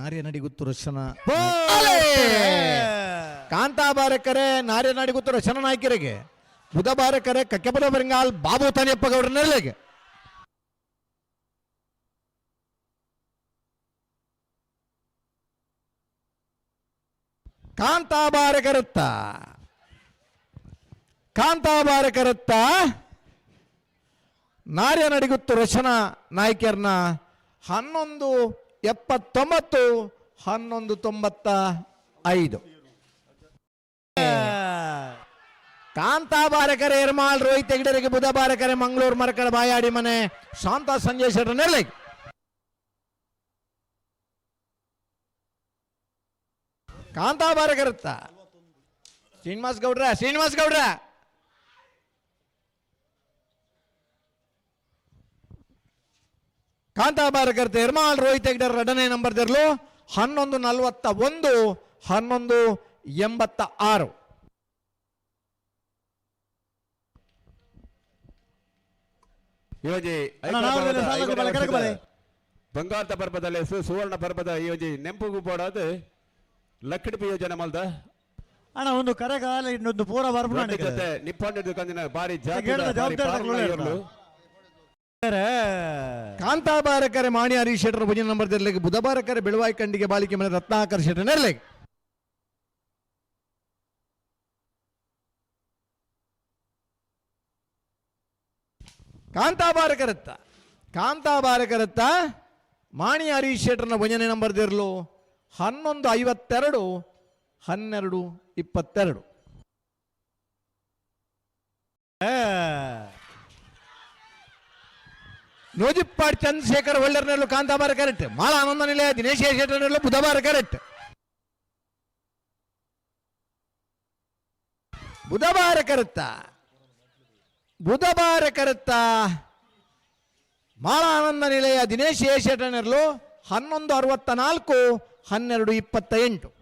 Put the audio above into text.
ನಾರ್ಯ ನಡಿಗುತ್ತು ರಶನ ಕಾಂತಾಬಾರಕರೆ ನಾರ್ಯ ನಡಿಗುತ್ತು ರಶನ ನಾಯಕರಿಗೆ ಬುಧಬಾರಕರೆ ಕಕ್ಕೆಪದ ಬರಂಗಾಲ್ ಬಾಬು ತಾನಿಯಪ್ಪ ಗೌಡ್ರ ನೆರಳಿಗೆ. ಕಾಂತಾಬಾರಕರತ್ತ. ಕಾಂತಾಬಾರಕರತ್ತ. ನಾರ್ಯ ನಡಿಗುತ್ತು ರಚನಾ ನಾಯಕಿಯರ್ನ ಹನ್ನೊಂದು ಎಪ್ಪತ್ತೊಂಬತ್ತು ಹನ್ನೊಂದು ತೊಂಬತ್ತ ಐದು. ಕಾಂತಾಬಾರಕರೆ ಎರ್ಮಾಳ್ ರೋಹಿತ್ ಹೆಗ್ಡರಿಗೆ ಬುಧಬಾರಕರೆ ಮಂಗಳೂರು ಮರಕರ ಬಾಯಾಡಿ ಮನೆ. ಶಾಂತ ಸಂಜಯ್ ಶೆಟ್ಟರ್ ನೆರಳಿ. ಕಾಂತಾಬಾರಕರತ್ತ. ಶ್ರೀನಿವಾಸ್ ಗೌಡ್ರ ಶ್ರೀನಿವಾಸ್ ಗೌಡ್ರ. ಕಾಂತಾಬಾರಕರ್ತ ಎರ್ಮಾಳ್ ರೋಹಿತ್ ಹೆಗ್ಡರ್ ಎರಡನೇ ನಂಬರ್ ತೆರಲು. ಹನ್ನೊಂದು ನಲವತ್ತ ಒಂದು ಹನ್ನೊಂದು ಎಂಬತ್ತ ಆರು. ಯೋಜಿ ಬಂಗಾರದ ಪರ್ಬದಲ್ಲಿ ಸುವರ್ಣ ಪರ್ಬದ ಯೋಜಿ ನೆಂಪುಗು ಪೋಡಾದು ಲಕ್ಕಡಿಪಿ ಯೋಜನೆ ಮಲ್ದ. ಅಣ್ಣ ಒಂದು ಕರೆಗಾಲ ಇನ್ನೊಂದು ಪೂರ ದೊಡ್ಡ ಜೊತೆ ನಿಪ್ಪೊಂಡಿದ್ದು ಕಂದಿನ ಜವಾಬ್ದಾರಿ ತಗೊಳ್ಳಿ ಕಾಂತಾಬಾರಕರೆ ಮಾಣಿ ಹರೀಶ್ ಶೆಟ್ಟರ ಭುಜನ ನಂಬರ್ ತೆರಲಿಗೆ ಬುಧಬಾರಕರೆ ಬೆಳವಾಯಿ ಕಂಡಿಗೆ ಬಾಲಿಕೆ ಮನೆ ರತ್ನಾಕರ್ ಶೆಟ್ಟರ್ ನೆರಳಿಗೆ ಕಾಂತಾಬಾರಕರತ್ತ ಕಾಂತಾಬಾರಕರತ್ತ ಮಾಣಿ ಹರೀಶ್ ಶೆಟ್ಟರ್ನ ಭಜನೆ ನಂಬರ್ ದಿರ್ಲು ಹನ್ನೊಂದು ಐವತ್ತೆರಡು, ಹನ್ನೆರಡು ಇಪ್ಪತ್ತೆರಡು. ನೋಜಿಪ್ಪಾಡ್ ಚಂದ್ರಶೇಖರ್ ಒಳ್ಳೆರ್ನಲ್ಲೂ ಕಾಂತಾಬಾರ ಕರೆಕ್ಟ್. ಮಾಳ ಆನಂದ ನಿಲಯ ದಿನೇಶ್ ಶೆಟ್ಟರ್ನಲ್ಲೂ ಬುಧವಾರ ಕರೆಕ್ಟ್. ಬುಧವಾರ ಕರೆತ್ತ. ಬುಧವಾರ ಕರೆತ್ತ. ಮಾಳ ಆನಂದ ನಿಲಯ ದಿನೇಶ್ ಶೆಟ್ಟರ್ನಲ್ಲೂ ಹನ್ನೊಂದು ಅರವತ್ತ ನಾಲ್ಕು ಹನ್ನೆರಡು ಇಪ್ಪತ್ತ ಎಂಟು